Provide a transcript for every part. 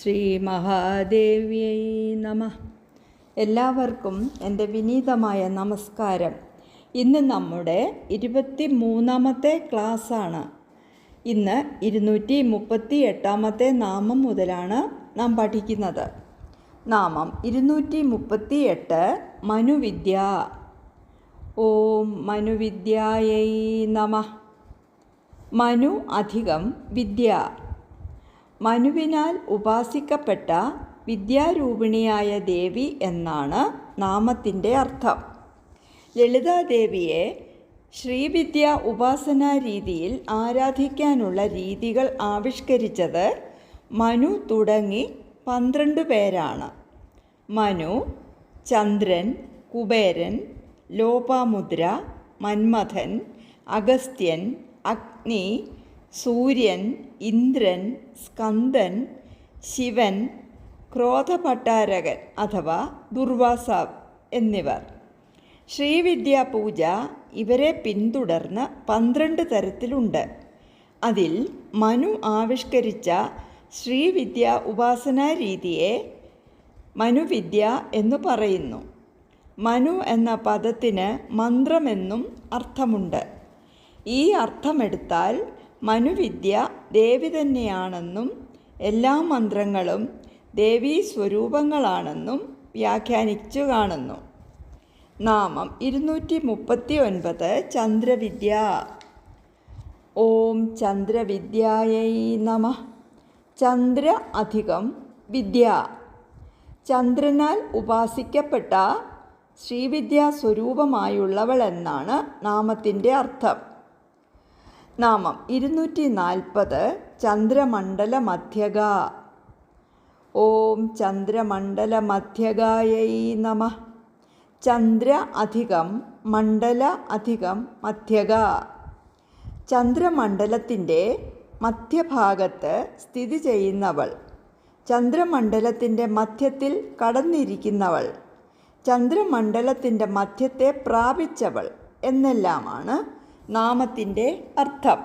ശ്രീ മഹാദേവ്യൈ നമ. എല്ലാവർക്കും എന്റെ വിനീതമായ നമസ്കാരം. ഇന്ന് നമ്മുടെ ഇരുപത്തി മൂന്നാമത്തെ ക്ലാസ്സാണ്. ഇന്ന് ഇരുന്നൂറ്റി മുപ്പത്തി എട്ടാമത്തെ നാമം മുതലാണ് നാം പഠിക്കുന്നത്. നാമം ഇരുന്നൂറ്റി മുപ്പത്തി എട്ട് മനുവിദ്യ. ഓം മനുവിദ്യായൈ നമ. മനു അധികം വിദ്യ. മനുവിനാൽ ഉപാസിക്കപ്പെട്ട വിദ്യാരൂപിണിയായ ദേവി എന്നാണ് നാമത്തിന്റെ അർത്ഥം. ലളിതാദേവിയെ ശ്രീവിദ്യ ഉപാസനാ രീതിയിൽ ആരാധിക്കാനുള്ള രീതികൾ ആവിഷ്കരിച്ചത് മനു തുടങ്ങി പന്ത്രണ്ട് പേരാണ്. മനു ചന്ദ്രൻ കുബേരൻ ലോപാമുദ്ര മന്മഥൻ അഗസ്ത്യൻ അഗ്നി സൂര്യൻ ഇന്ദ്രൻ സ്കന്ദൻ ശിവൻ ക്രോധപട്ടാരകൻ അഥവാ ദുർവാസാവ് എന്നിവർ. ശ്രീവിദ്യാ പൂജ ഇവരെ പിന്തുടർന്ന് പന്ത്രണ്ട് തരത്തിലുണ്ട്. അതിൽ മനു ആവിഷ്കരിച്ച ശ്രീവിദ്യ ഉപാസനാ രീതിയെ മനുവിദ്യ എന്ന് പറയുന്നു. മനു എന്ന പദത്തിന് മന്ത്രമെന്നും അർത്ഥമുണ്ട്. ഈ അർത്ഥമെടുത്താൽ മനുവിദ്യ ദേവി തന്നെയാണെന്നും എല്ലാ മന്ത്രങ്ങളും ദേവീ സ്വരൂപങ്ങളാണെന്നും വ്യാഖ്യാനിച്ചു കാണുന്നു. നാമം ഇരുന്നൂറ്റി മുപ്പത്തി ഒൻപത് ചന്ദ്രവിദ്യ. ഓം ചന്ദ്രവിദ്യായൈ നമ. ചന്ദ്ര അധികം വിദ്യ. ചന്ദ്രനാൽ ഉപാസിക്കപ്പെട്ട ശ്രീവിദ്യാ സ്വരൂപമായുള്ളവളെന്നാണ് നാമത്തിന്റെ അർത്ഥം. നാമം ഇരുന്നൂറ്റി നാൽപ്പത് ചന്ദ്രമണ്ഡല മധ്യക ഓം ചന്ദ്രമണ്ഡല മധ്യകായൈ നമ. ചന്ദ്ര അധികം മണ്ഡല അധികം മധ്യക. ചന്ദ്രമണ്ഡലത്തിന്റെ മധ്യഭാഗത്ത് സ്ഥിതി ചെയ്യുന്നവൾ. ചന്ദ്രമണ്ഡലത്തിന്റെ മധ്യത്തിൽ കടന്നിരിക്കുന്നവൾ. ചന്ദ്രമണ്ഡലത്തിന്റെ മധ്യത്തെ പ്രാപിച്ചവൾ എന്നെല്ലാമാണ് നാമത്തിന്റെ അർത്ഥം.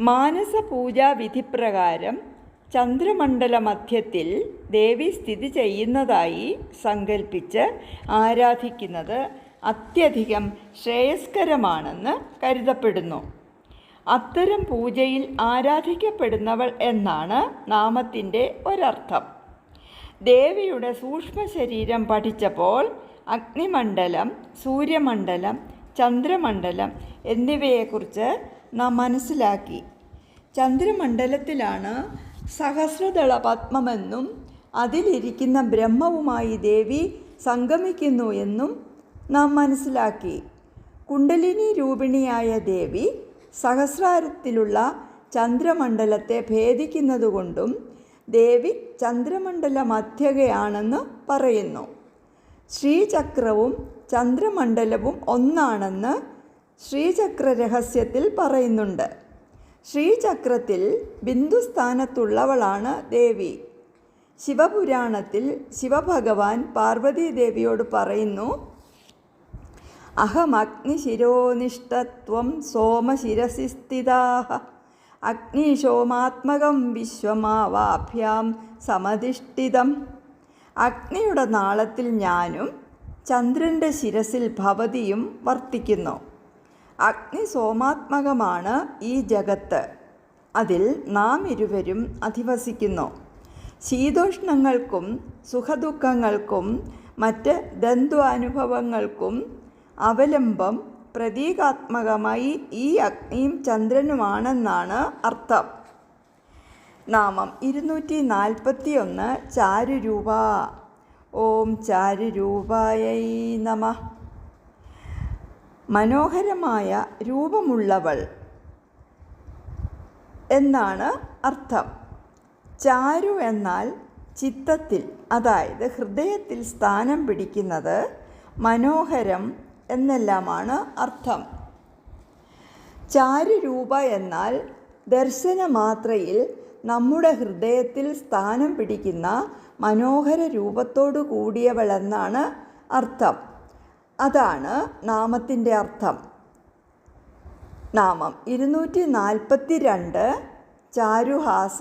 മാനസപൂജാ വിധിപ്രകാരം ചന്ദ്രമണ്ഡല മധ്യത്തിൽ ദേവി സ്ഥിതി ചെയ്യുന്നതായി സങ്കല്പിച്ച് ആരാധിക്കുന്നത് അത്യധികം ശ്രേയസ്കരമാണെന്ന് കരുതപ്പെടുന്നു. അത്തരം പൂജയിൽ ആരാധിക്കപ്പെടുന്നവൾ എന്നാണ് നാമത്തിന്റെ ഒരർത്ഥം. ദേവിയുടെ സൂക്ഷ്മ ശരീരം പഠിച്ചപ്പോൾ അഗ്നിമണ്ഡലം സൂര്യമണ്ഡലം ചന്ദ്രമണ്ഡലം എന്നിവയെക്കുറിച്ച് നാം മനസ്സിലാക്കി. ചന്ദ്രമണ്ഡലത്തിലാണ് സഹസ്രദള പത്മമെന്നും അതിലിരിക്കുന്ന ബ്രഹ്മവുമായി ദേവി സംഗമിക്കുന്നു എന്നും നാം മനസ്സിലാക്കി. കുണ്ടലിനി രൂപിണിയായ ദേവി സഹസ്രാരത്തിലുള്ള ചന്ദ്രമണ്ഡലത്തെ ഭേദിക്കുന്നതുകൊണ്ടും ദേവി ചന്ദ്രമണ്ഡല മധ്യകയാണെന്ന് പറയുന്നു. ശ്രീചക്രവും ചന്ദ്രമണ്ഡലവും ഒന്നാണെന്ന് ശ്രീചക്ര രഹസ്യത്തിൽ പറയുന്നുണ്ട്. ശ്രീചക്രത്തിൽ ബിന്ദുസ്ഥാനത്തുള്ളവളാണ് ദേവി. ശിവപുരാണത്തിൽ ശിവഭഗവാൻ പാർവതീദേവിയോട് പറയുന്നു അഹമഗ്നിശിരോനിഷ്ടത്വം സോമശിരസി സ്ഥിതാ അഗ്നിശോമാത്മകം വിശ്വമാവാഭ്യാം സമധിഷ്ഠിതം. അഗ്നിയുടെ നാളത്തിൽ ഞാനും ചന്ദ്രന്റെ ശിരസിൽ ഭവതിയും വർത്തിക്കുന്നു. അഗ്നി സോമാത്മകമാണ് ഈ ജഗത്ത്. അതിൽ നാം ഇരുവരും അധിവസിക്കുന്നു. ശീതോഷ്ണങ്ങൾക്കും സുഖദുഃഖങ്ങൾക്കും മറ്റ് ദ്വന്ദ്വാനുഭവങ്ങൾക്കും അവലംബം പ്രതീകാത്മകമായി ഈ അഗ്നിയും ചന്ദ്രനുമാണെന്നാണ് അർത്ഥം. നാമം ഇരുന്നൂറ്റി നാൽപ്പത്തി ഒന്ന് ചാരുരൂപ. ഓം ചാരുരൂപായൈ നമ. മനോഹരമായ രൂപമുള്ളവൾ എന്നാണ് അർത്ഥം. ചാരു എന്നാൽ ചിത്തത്തിൽ അതായത് ഹൃദയത്തിൽ സ്ഥാനം പിടിക്കുന്നത് മനോഹരം എന്നെല്ലാമാണ് അർത്ഥം. ചാരുരൂപ എന്നാൽ ദർശനമാത്രയിൽ നമ്മുടെ ഹൃദയത്തിൽ സ്ഥാനം പിടിക്കുന്ന മനോഹര രൂപത്തോടു കൂടിയവളെന്നാണ് അർത്ഥം. അതാണ് നാമത്തിന്റെ അർത്ഥം. നാമം ഇരുന്നൂറ്റി നാൽപ്പത്തി രണ്ട് ചാരുഹാസ.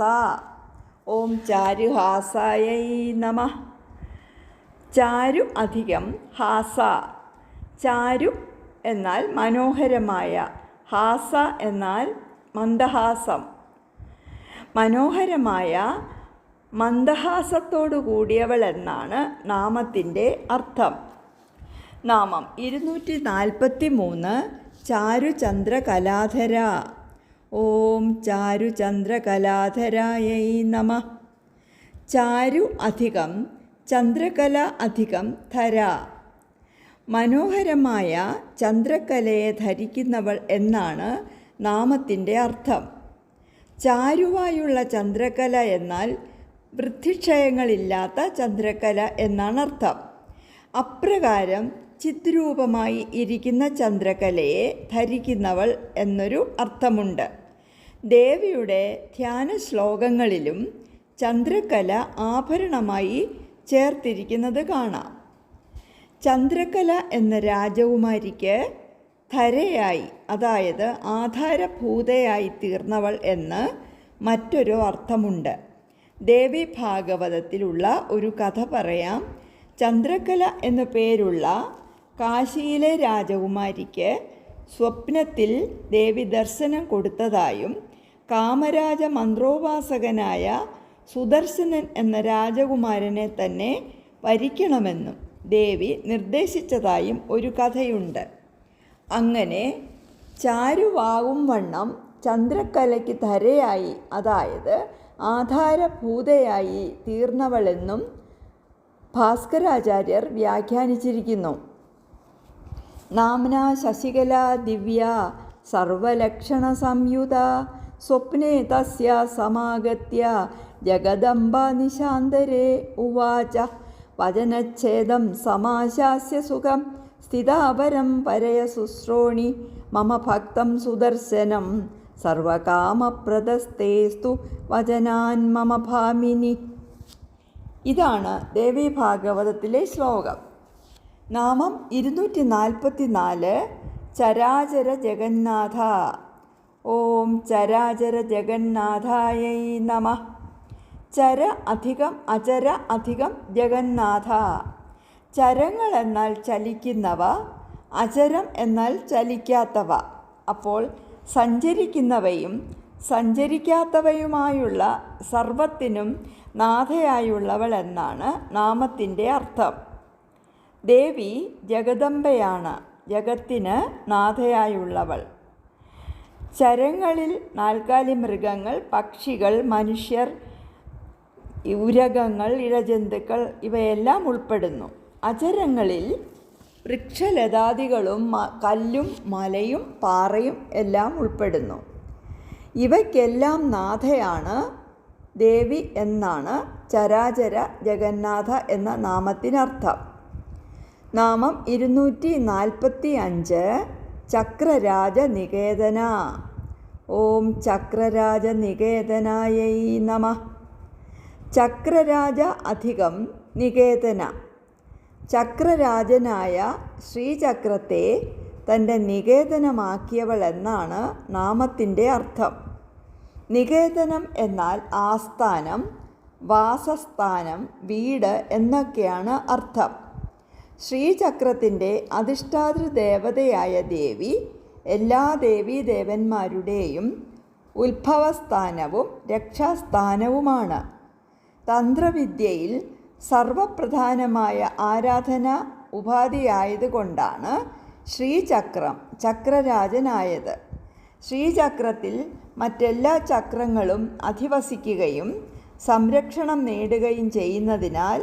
ഓം ചാരുഹാസായ നമ. ചാരു അധികം ഹാസ. ചാരു എന്നാൽ മനോഹരമായ ഹാസ എന്നാൽ മന്ദഹാസം. മനോഹരമായ മന്ദഹാസത്തോടു കൂടിയവൾ എന്നാണ് നാമത്തിന്റെ അർത്ഥം. നാമം ഇരുന്നൂറ്റി നാൽപ്പത്തി മൂന്ന് ചാരുചന്ദ്രകലാധര. ഓം ചാരുചന്ദ്രകലാധരായൈ നമ. ചാരു അധികം ചന്ദ്രകല അധികം ധര. മനോഹരമായ ചന്ദ്രക്കലയെ ധരിക്കുന്നവൾ എന്നാണ് നാമത്തിന്റെ അർത്ഥം. ചാരുവായുള്ള ചന്ദ്രകല എന്നാൽ വൃദ്ധിക്ഷയങ്ങളില്ലാത്ത ചന്ദ്രകല എന്നാണ് അർത്ഥം. അപ്രകാരം ചിത്രൂപമായി ഇരിക്കുന്ന ചന്ദ്രകലയെ ധരിക്കുന്നവൾ എന്നൊരു അർത്ഥമുണ്ട്. ദേവിയുടെ ധ്യാന ശ്ലോകങ്ങളിലും ചന്ദ്രകല ആഭരണമായി ചേർത്തിരിക്കുന്നത് കാണാം. ചന്ദ്രകല എന്ന രാജകുമാരിക്ക് ധരയായി അതായത് ആധാരഭൂതയായി തീർന്നവൾ എന്ന് മറ്റൊരു അർത്ഥമുണ്ട്. ദേവി ഭാഗവതത്തിലുള്ള ഒരു കഥ പറയാം. ചന്ദ്രകല എന്നു പേരുള്ള കാശിയിലെ രാജകുമാരിക്ക് സ്വപ്നത്തിൽ ദേവി ദർശനം കൊടുത്തതായും കാമരാജ മന്ത്രോപാസകനായ സുദർശനൻ എന്ന രാജകുമാരനെ തന്നെ വരിക്കണമെന്നും ദേവി നിർദ്ദേശിച്ചതായും ഒരു കഥയുണ്ട്. അങ്ങനെ ചാരുവാകും വണ്ണം ചന്ദ്രക്കലയ്ക്ക് ധരയായി അതായത് ആധാരഭൂതയായി തീർന്നവളെന്നും ഭാസ്കരാചാര്യർ വ്യാഖ്യാനിച്ചിരിക്കുന്നു. നാംന ശശികല ദിവ്യ സർവലക്ഷണ സംയുത സ്വപ്നെ തസ്യ സമാഗത്യ ജഗദംബ നിശാന്തരേ ഉവാച വചനച്ഛേദം സമാശാസ്യ സുഖം സ്ഥിതാപരം പരയ ശുശ്രോണി മമ ഭക്തം സുദർശനം സർവകാമപ്രദസ്തേസ്തു വചനാൻ മമ ഭാമിനി. ഇതാണ് ദേവി ഭാഗവതത്തിലെ ശ്ലോകം. നാമം ഇരുന്നൂറ്റി നാൽപ്പത്തി നാല് ചരാചര ജഗന്നാഥ. ഓം ചരാചര ജഗന്നാഥായ നമ. ചര അധികം അചര അധികം ജഗന്നാഥ. ചരങ്ങൾ എന്നാൽ ചലിക്കുന്നവ അചരം എന്നാൽ ചലിക്കാത്തവ. അപ്പോൾ സഞ്ചരിക്കുന്നവയും സഞ്ചരിക്കാത്തവയുമായുള്ള സർവത്തിനും നാഥയായുള്ളവൾ എന്നാണ് നാമത്തിന്റെ അർത്ഥം. ദേവി ജഗദംബയാണ് ജഗത്തിന് നാഥയായുള്ളവൾ. ചരങ്ങളിൽ നാൽക്കാലി മൃഗങ്ങൾ പക്ഷികൾ മനുഷ്യർ ഉരകങ്ങൾ ഇഴജന്തുക്കൾ ഇവയെല്ലാം ഉൾപ്പെടുന്നു. അചരങ്ങളിൽ വൃക്ഷലതാദികളും കല്ലും മലയും പാറയും എല്ലാം ഉൾപ്പെടുന്നു. ഇവയ്ക്കെല്ലാം നാഥയാണ് ദേവി എന്നാണ് ചരാചര ജഗന്നാഥ എന്ന നാമത്തിനർത്ഥം. നാമം ഇരുന്നൂറ്റി നാൽപ്പത്തി അഞ്ച് ചക്രരാജ നികേതന. ഓം ചക്രരാജ നികേതനായൈ നമ. ചക്രരാജ അധികം നികേതന. ചക്രരാജനായ ശ്രീചക്രത്തെ തന്റെ നികേതനമാക്കിയവൾ എന്നാണ് നാമത്തിന്റെ അർത്ഥം. നികേതനം എന്നാൽ ആസ്ഥാനം വാസസ്ഥാനം വീട് എന്നൊക്കെയാണ് അർത്ഥം. ശ്രീചക്രത്തിന്റെ അധിഷ്ഠാതൃ ദേവതയായ ദേവി എല്ലാ ദേവീദേവന്മാരുടെയും ഉത്ഭവസ്ഥാനവും രക്ഷാസ്ഥാനവുമാണ്. തന്ത്രവിദ്യയിൽ സർവപ്രധാനമായ ആരാധന ഉപാധിയായതുകൊണ്ടാണ് ശ്രീചക്രം ചക്രരാജനായത്. ശ്രീചക്രത്തിൽ മറ്റെല്ലാ ചക്രങ്ങളും അധിവസിക്കുകയും സംരക്ഷണം നേടുകയും ചെയ്യുന്നതിനാൽ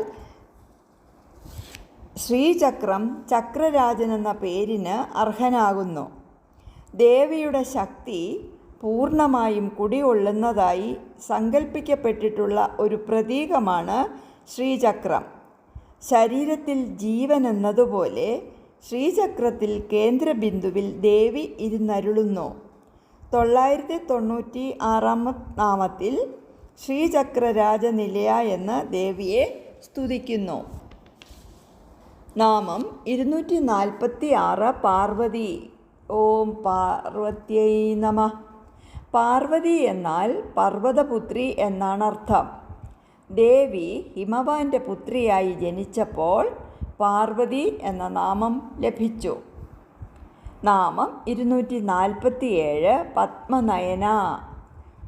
ശ്രീചക്രം ചക്രരാജൻ എന്ന പേരിന് അർഹനാകുന്നു. ദേവിയുടെ ശക്തി പൂർണമായും കുടികൊള്ളുന്നതായി സങ്കല്പിക്കപ്പെട്ടിട്ടുള്ള ഒരു പ്രതീകമാണ് ശ്രീചക്രം. ശരീരത്തിൽ ജീവൻ എന്നതുപോലെ ശ്രീചക്രത്തിൽ കേന്ദ്രബിന്ദുവിൽ ദേവി ഇരുന്നരുളുന്നു. തൊള്ളായിരത്തി തൊണ്ണൂറ്റി ആറാം നാമത്തിൽ ശ്രീചക്രരാജനിലയ എന്ന ദേവിയെ സ്തുതിക്കുന്നു. നാമം ഇരുന്നൂറ്റി നാൽപ്പത്തി ആറ് പാർവതി. ഓം പാർവത്യൈ നമ. പാർവതി എന്നാൽ പർവതപുത്രി എന്നാണ് അർത്ഥം. ദേവി ഹിമവാന്റെ പുത്രിയായി ജനിച്ചപ്പോൾ പാർവതി എന്ന നാമം ലഭിച്ചു. നാമം ഇരുന്നൂറ്റി നാൽപ്പത്തിയേഴ് പത്മനയന.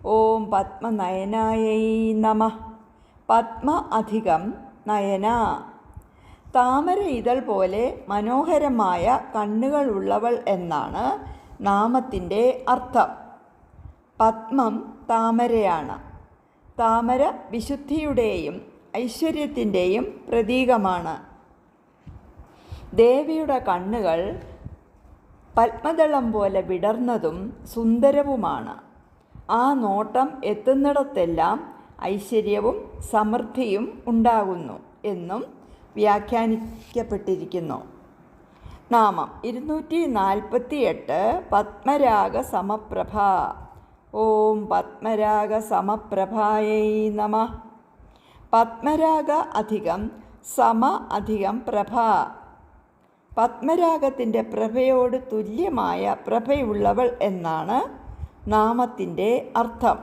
ഓം പത്മനയനായൈ നമ. പത്മ അധികം നയന. താമര ഇതൾ പോലെ മനോഹരമായ കണ്ണുകളുള്ളവൾ എന്നാണ് നാമത്തിന്റെ അർത്ഥം. പത്മം താമരയാണ്. താമര വിശുദ്ധിയുടെയും ഐശ്വര്യത്തിന്റെയും പ്രതീകമാണ്. ദേവിയുടെ കണ്ണുകൾ പത്മദളം പോലെ വിടർന്നതും സുന്ദരവുമാണ്. ആ നോട്ടം എത്തുന്നിടത്തെല്ലാം ഐശ്വര്യവും സമൃദ്ധിയും ഉണ്ടാകുന്നു എന്നും വ്യാഖ്യാനിക്കപ്പെട്ടിരിക്കുന്നു. നാമം ഇരുന്നൂറ്റി നാൽപ്പത്തി എട്ട് പത്മരാഗ സമപ്രഭ. ഓം പത്മരാഗ സമപ്രഭായൈ നമ. പത്മരാഗ അധികം സമ അധികം പ്രഭ. പത്മരാഗത്തിന്റെ പ്രഭയോട് തുല്യമായ പ്രഭയുള്ളവൾ എന്നാണ് നാമത്തിന്റെ അർത്ഥം.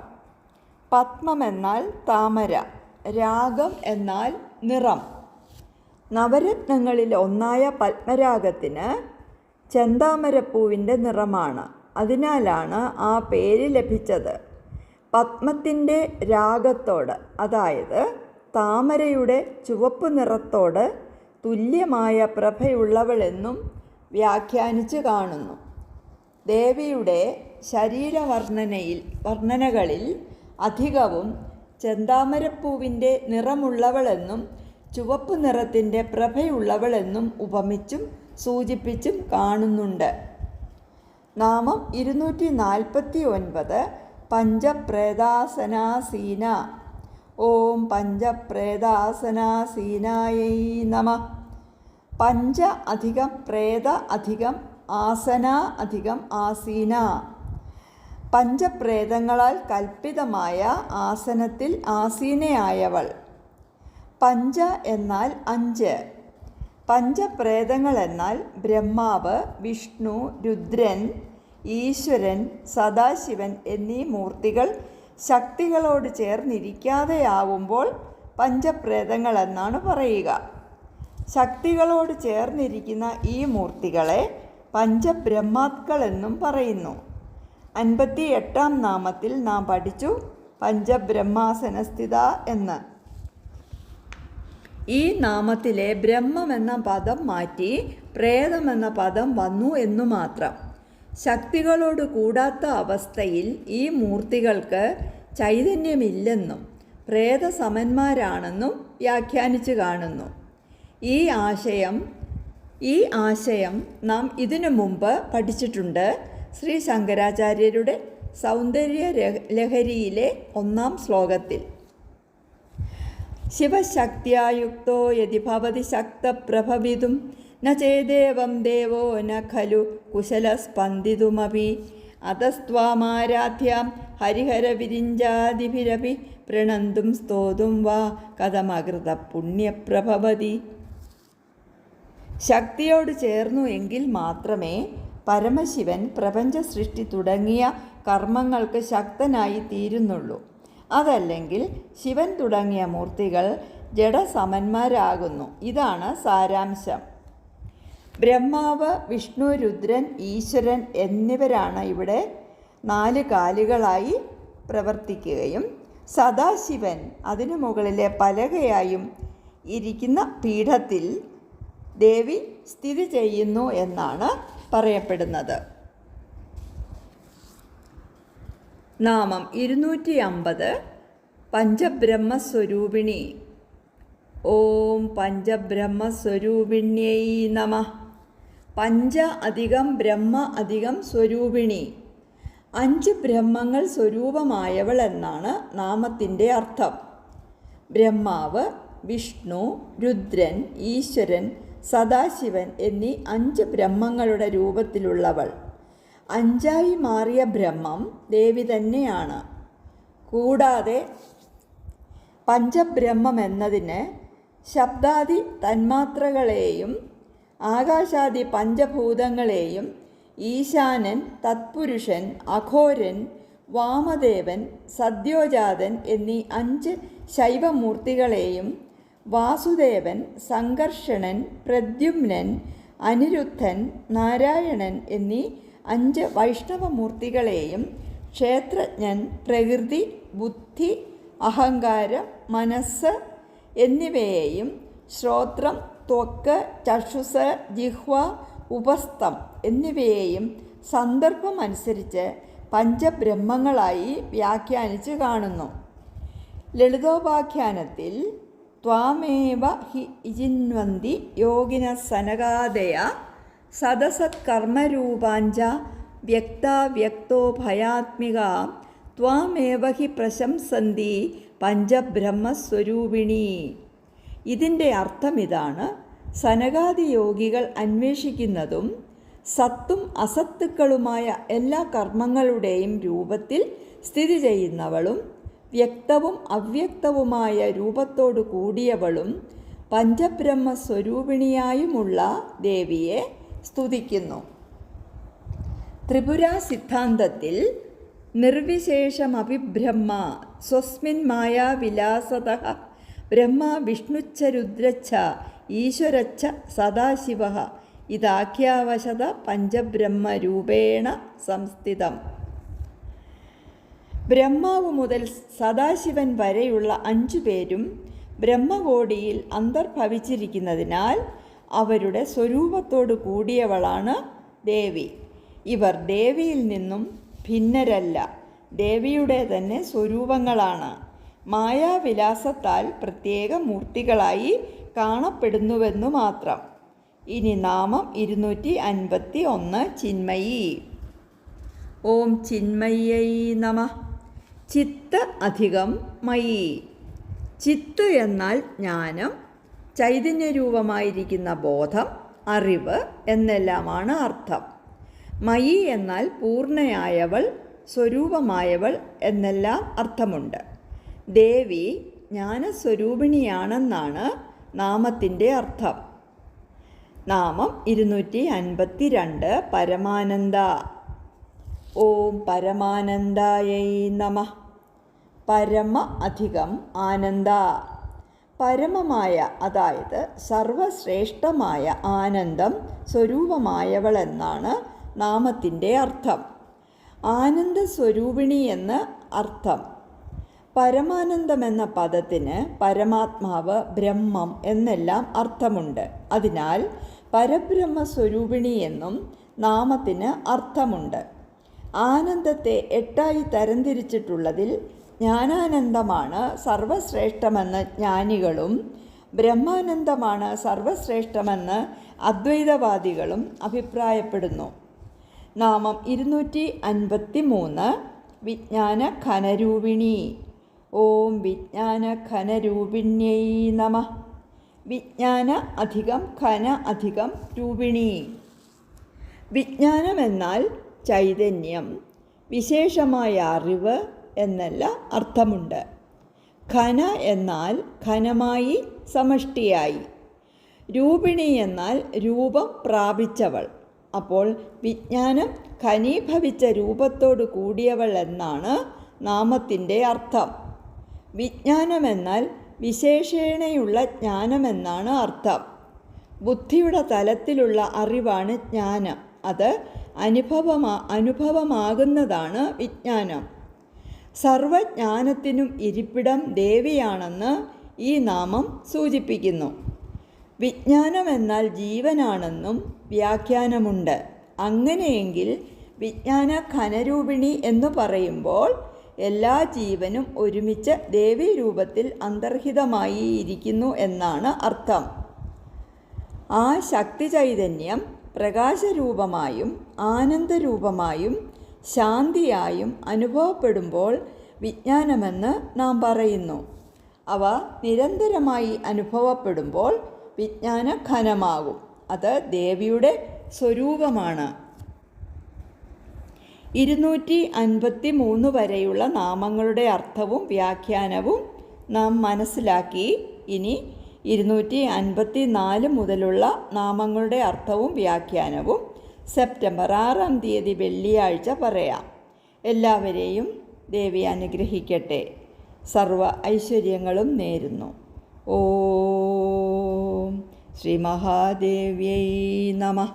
പത്മം എന്നാൽ താമര രാഗം എന്നാൽ നിറം. നവരത്നങ്ങളിൽ ഒന്നായ പത്മരാഗത്തിന് ചെന്താമരപ്പൂവിന്റെ നിറമാണ്. അതിനാലാണ് ആ പേര് ലഭിച്ചത്. പത്മത്തിന്റെ രാഗത്തോട് അതായത് താമരയുടെ ചുവപ്പ് നിറത്തോട് തുല്യമായ പ്രഭയുള്ളവളെന്നും വ്യാഖ്യാനിച്ചു കാണുന്നു. ദേവിയുടെ ശരീരവർണനയിൽ വർണനകളിൽ അധികവും ചെന്താമരപ്പൂവിന്റെ നിറമുള്ളവളെന്നും ചുവപ്പ് നിറത്തിന്റെ പ്രഭയുള്ളവളെന്നും ഉപമിച്ചും സൂചിപ്പിച്ചും കാണുന്നുണ്ട്. നാമം ഇരുന്നൂറ്റി നാൽപ്പത്തി ഒൻപത് പഞ്ചപ്രേതാസനാസീന. ഓം പഞ്ചപ്രേതാസനാസീനായൈ നമ. പഞ്ച അധികം പ്രേത അധികം ആസന അധികം ആസീന. പഞ്ചപ്രേതങ്ങളാൽ കൽപ്പിതമായ ആസനത്തിൽ ആസീനയായവൾ. പഞ്ച എന്നാൽ അഞ്ച്. പഞ്ചപ്രേതങ്ങൾ എന്നാൽ ബ്രഹ്മാവ് വിഷ്ണു രുദ്രൻ ഈശ്വരൻ സദാശിവൻ എന്നീ മൂർത്തികൾ ശക്തികളോട് ചേർന്നിരിക്കാതെയാവുമ്പോൾ പഞ്ചപ്രേതങ്ങളെന്നാണ് പറയുക. ശക്തികളോട് ചേർന്നിരിക്കുന്ന ഈ മൂർത്തികളെ പഞ്ചബ്രഹ്മാത്കൾ എന്നും പറയുന്നു. അൻപത്തി എട്ടാം നാമത്തിൽ നാം പഠിച്ചു പഞ്ചബ്രഹ്മാസനസ്ഥിത എന്ന്. ഈ നാമത്തിലെ ബ്രഹ്മം എന്ന പദം മാറ്റി പ്രേതമെന്ന പദം വന്നു എന്നു മാത്രം. ശക്തികളോട് കൂടാത്ത അവസ്ഥയിൽ ഈ മൂർത്തികൾക്ക് ചൈതന്യമില്ലെന്നും പ്രേതസമന്മാരാണെന്നും വ്യാഖ്യാനിച്ചു കാണുന്നു. ഈ ആശയം ഈ ആശയം നാം ഇതിനു മുമ്പ് പഠിച്ചിട്ടുണ്ട് ശ്രീ ശങ്കരാചാര്യരുടെ സൗന്ദര്യ ലഹരിയിലെ ഒന്നാം ശ്ലോകത്തിൽ. ശിവശക്തിയായുക്തോ യതി ഭവതി ശക്തപ്രഭവിതും ന ചേദേവം ദേവോ ന ഖലു കുശലസ്പന്ദിതുമപി. അതസ്ത്വാമാരാധ്യാം ഹരിഹരവിരിഞ്ചാദിഭിരപി പ്രണന്തും സ്തോതും വാ കഥമകൃത പുണ്യപ്രഭവതി. ശക്തിയോട് ചേർന്നു എങ്കിൽ മാത്രമേ പരമശിവൻ പ്രപഞ്ച സൃഷ്ടി തുടങ്ങിയ കർമ്മങ്ങൾക്ക് ശക്തനായി തീരുന്നുള്ളൂ. അതല്ലെങ്കിൽ ശിവൻ തുടങ്ങിയ മൂർത്തികൾ ജഡസമന്മാരാകുന്നു. ഇതാണ് സാരാംശം. ബ്രഹ്മാവ് വിഷ്ണു രുദ്രൻ ഈശ്വരൻ എന്നിവരാണ് ഇവിടെ നാല് കാലുകളായി പ്രവർത്തിക്കുകയും സദാശിവൻ അതിനു മുകളിലെ പലകയായും ഇരിക്കുന്ന പീഠത്തിൽ ദേവി സ്ഥിതി ചെയ്യുന്നു എന്നാണ് പറയപ്പെടുന്നത്. നാമം ഇരുന്നൂറ്റി അമ്പത് പഞ്ചബ്രഹ്മസ്വരൂപിണി. ഓം പഞ്ചബ്രഹ്മസ്വരൂപിണ്യൈ നമ. പഞ്ച അധികം ബ്രഹ്മ അധികം സ്വരൂപിണി. അഞ്ച് ബ്രഹ്മങ്ങൾ സ്വരൂപമായവൾ എന്നാണ് നാമത്തിന്റെ അർത്ഥം. ബ്രഹ്മാവ് വിഷ്ണു രുദ്രൻ ഈശ്വരൻ സദാശിവൻ എന്നീ അഞ്ച് ബ്രഹ്മങ്ങളുടെ രൂപത്തിലുള്ളവൾ. അഞ്ചായി മാറിയ ബ്രഹ്മം ദേവി തന്നെയാണ്. കൂടാതെ പഞ്ചബ്രഹ്മം എന്നതിന് ശബ്ദാദി തന്മാത്രകളെയും ആകാശാദി പഞ്ചഭൂതങ്ങളെയും ഈശാനൻ തത്പുരുഷൻ അഘോരൻ വാമദേവൻ സദ്യോജാതൻ എന്നീ അഞ്ച് ശൈവമൂർത്തികളെയും വാസുദേവൻ സംഘർഷണൻ പ്രദ്യുമ്നൻ അനിരുദ്ധൻ നാരായണൻ എന്നീ അഞ്ച് വൈഷ്ണവമൂർത്തികളെയും ക്ഷേത്രജ്ഞൻ പ്രകൃതി ബുദ്ധി അഹങ്കാരം മനസ്സ് എന്നിവയെയും ശ്രോത്രം ത്വക്ക് ചക്ഷുസ് ജിഹ്വ ഉപസ്ഥം എന്നിവയെയും സന്ദർഭമനുസരിച്ച് പഞ്ചബ്രഹ്മങ്ങളായി വ്യാഖ്യാനിച്ച് കാണുന്നു. ലളിതോപാഖ്യാനത്തിൽ ത്വാമേവ ഹി ഇജിൻവന്തി യോഗിന സനകാദയ സദസത്കർമ്മരൂപാഞ്ച വ്യക്താവ്യക്തോ ഭയാത്മിക ത്വാമേവ ഹി പ്രശംസന്തി പഞ്ചബ്രഹ്മസ്വരൂപിണി. ഇതിന്റെ അർത്ഥം ഇതാണ് സനകാദി യോഗികൾ അന്വേഷിക്കുന്നതും സത്തും അസത്തുക്കളുമായ എല്ലാ കർമ്മങ്ങളുടെയും രൂപത്തിൽ സ്ഥിതി ചെയ്യുന്നവളും വ്യക്തവും അവ്യക്തവുമായ രൂപത്തോടു കൂടിയവളും പഞ്ചബ്രഹ്മ സ്വരൂപിണിയായുമുള്ള ദേവിയെ സ്തുതിക്കുന്നു. ത്രിപുര സിദ്ധാന്തത്തിൽ നിർവിശേഷമഭിബ്രഹ്മ സ്വസ്മിൻ മായാവിലാസത ബ്രഹ്മ വിഷ്ണുച്ച രുദ്രച്ച ഈശ്വരച്ച സദാശിവ. ഇതാഖ്യാവശത പഞ്ചബ്രഹ്മരൂപേണ സംസ്ഥിതം. ബ്രഹ്മാവ് മുതൽ സദാശിവൻ വരെയുള്ള അഞ്ചു പേരും ബ്രഹ്മകോടിയിൽ അന്തർഭവിച്ചിരിക്കുന്നതിനാൽ അവരുടെ സ്വരൂപത്തോടു കൂടിയവളാണ് ദേവി. ഇവർ ദേവിയിൽ നിന്നും ഭിന്നരല്ല ദേവിയുടെ തന്നെ സ്വരൂപങ്ങളാണ്. മായാവിലാസത്താൽ പ്രത്യേക മൂർത്തികളായി കാണപ്പെടുന്നുവെന്നു മാത്രം. ഇനി നാമം ഇരുന്നൂറ്റി അൻപത്തി ഒന്ന് ചിന്മയി. ഓം ചിന്മയ്യൈ നമ. ചിത്ത് അധികം മയി. ചിത്ത് എന്നാൽ ജ്ഞാനം ചൈതന്യരൂപമായിരിക്കുന്ന ബോധം അറിവ് എന്നെല്ലാമാണ് അർത്ഥം. മയി എന്നാൽ പൂർണയായവൾ സ്വരൂപമായവൾ എന്നെല്ലാം അർത്ഥമുണ്ട്. ദേവി ജ്ഞാനസ്വരൂപിണിയാണെന്നാണ് നാമത്തിന്റെ അർത്ഥം. നാമം ഇരുന്നൂറ്റി അൻപത്തി രണ്ട് പരമാനന്ദ. ഓം പരമാനന്ദായൈ നമ. പരമ അധികം ആനന്ദ. പരമമായ അതായത് സർവശ്രേഷ്ഠമായ ആനന്ദം സ്വരൂപമായവളെന്നാണ് നാമത്തിന്റെ അർത്ഥം. ആനന്ദ സ്വരൂപിണി എന്ന് അർത്ഥം. പരമാനന്ദം എന്ന പദത്തിന് പരമാത്മാവ് ബ്രഹ്മം എന്നെല്ലാം അർത്ഥമുണ്ട്. അതിനാൽ പരബ്രഹ്മ സ്വരൂപിണി എന്നും നാമത്തിന് അർത്ഥമുണ്ട്. ആനന്ദത്തെ എട്ടായി തരംതിരിച്ചിട്ടുള്ളതിൽ ജ്ഞാനാനന്ദമാണ് സർവശ്രേഷ്ഠമെന്ന് ജ്ഞാനികളും ബ്രഹ്മാനന്ദമാണ് സർവശ്രേഷ്ഠമെന്ന് അദ്വൈതവാദികളും അഭിപ്രായപ്പെടുന്നു. നാമം ഇരുന്നൂറ്റി അൻപത്തി മൂന്ന് വിജ്ഞാന ഘനരൂപിണി ഓം വിജ്ഞാന ഘനരൂപിണ്യൈ നമ. വിജ്ഞാന അധികം ഘന അധികം രൂപിണി. വിജ്ഞാനമെന്നാൽ ചൈതന്യം വിശേഷമായ അറിവ് എന്നല്ല അർത്ഥമുണ്ട്. ഖന എന്നാൽ ഖനമായി സമഷ്ടിയായി. രൂപിണി എന്നാൽ രൂപം പ്രാപിച്ചവൾ. അപ്പോൾ വിജ്ഞാനം ഘനീഭവിച്ച രൂപത്തോടു കൂടിയവൾ എന്നാണ് നാമത്തിന്റെ അർത്ഥം. വിജ്ഞാനമെന്നാൽ വിശേഷേണയുള്ള ജ്ഞാനമെന്നാണ് അർത്ഥം. ബുദ്ധിയുടെ തലത്തിലുള്ള അറിവാണ് ജ്ഞാനം. അത് അനുഭവമാ അനുഭവമാകുന്നതാണ് വിജ്ഞാനം. സർവജ്ഞാനത്തിനും ഇരിപ്പിടം ദേവിയാണെന്ന് ഈ നാമം സൂചിപ്പിക്കുന്നു. വിജ്ഞാനം എന്നാൽ ജീവനാണെന്നും വ്യാഖ്യാനമുണ്ട്. അങ്ങനെയെങ്കിൽ വിജ്ഞാന ഖനരൂപിണി എന്ന് പറയുമ്പോൾ എല്ലാ ജീവനും ഒരുമിച്ച് ദേവീരൂപത്തിൽ അന്തർഹിതമായി ഇരിക്കുന്നു എന്നാണ് അർത്ഥം. ആ ശക്തി ചൈതന്യം പ്രകാശരൂപമായും ആനന്ദരൂപമായും ശാന്തിയായും അനുഭവപ്പെടുമ്പോൾ വിജ്ഞാനമെന്ന് നാം പറയുന്നു. അവ നിരന്തരമായി അനുഭവപ്പെടുമ്പോൾ വിജ്ഞാനഘനമാകും. അത് ദേവിയുടെ സ്വരൂപമാണ്. ഇരുന്നൂറ്റി അൻപത്തി മൂന്ന് വരെയുള്ള നാമങ്ങളുടെ അർത്ഥവും വ്യാഖ്യാനവും നാം മനസ്സിലാക്കി. ഇനി ഇരുന്നൂറ്റി അൻപത്തി നാല് മുതലുള്ള നാമങ്ങളുടെ അർത്ഥവും വ്യാഖ്യാനവും സെപ്റ്റംബർ ആറാം തീയതി വെള്ളിയാഴ്ച പറയാം. എല്ലാവരെയും ദേവി അനുഗ്രഹിക്കട്ടെ. സർവ ഐശ്വര്യങ്ങളും നേരുന്നു. ഓ ശ്രീ മഹാദേവ്യൈ നമ.